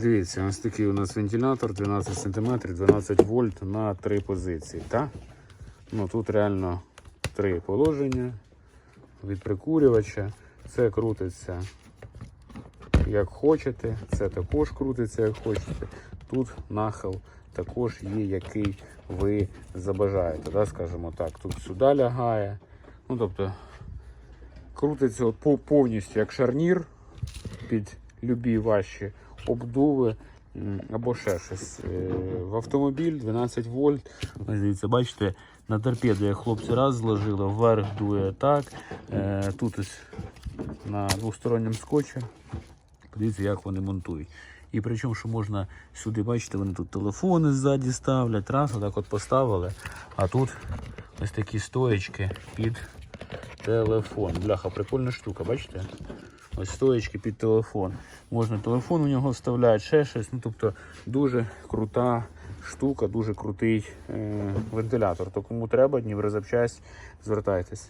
Дивіться, ось такий у нас вентилятор 12 см, 12 вольт на три позиції. Та? Ну, тут реально три положення від прикурювача. Це крутиться як хочете, це також крутиться як хочете. Тут нахил також є, який ви забажаєте. Да? Скажімо так, тут сюди лягає. Ну, тобто крутиться повністю як шарнір під любі ваші обдуви або ще щось. Е, В автомобіль 12 вольт. Дивіться, бачите, на торпеду як хлопці раз зложили, вверх дує так. Е, Тут ось на двосторонньому скотчі. Подивіться, як вони монтують. І причому, що можна сюди, бачите, вони тут телефони ззаді ставлять, раз, отак от поставили. А тут ось такі стоечки під телефон. Бляха, прикольна штука, бачите? Ось стоечки під телефон. Можна телефон у нього вставляти, ще щось. Ну, тобто дуже крута штука, дуже крутий е, вентилятор. То кому треба, Дніврозапчасть, звертайтесь.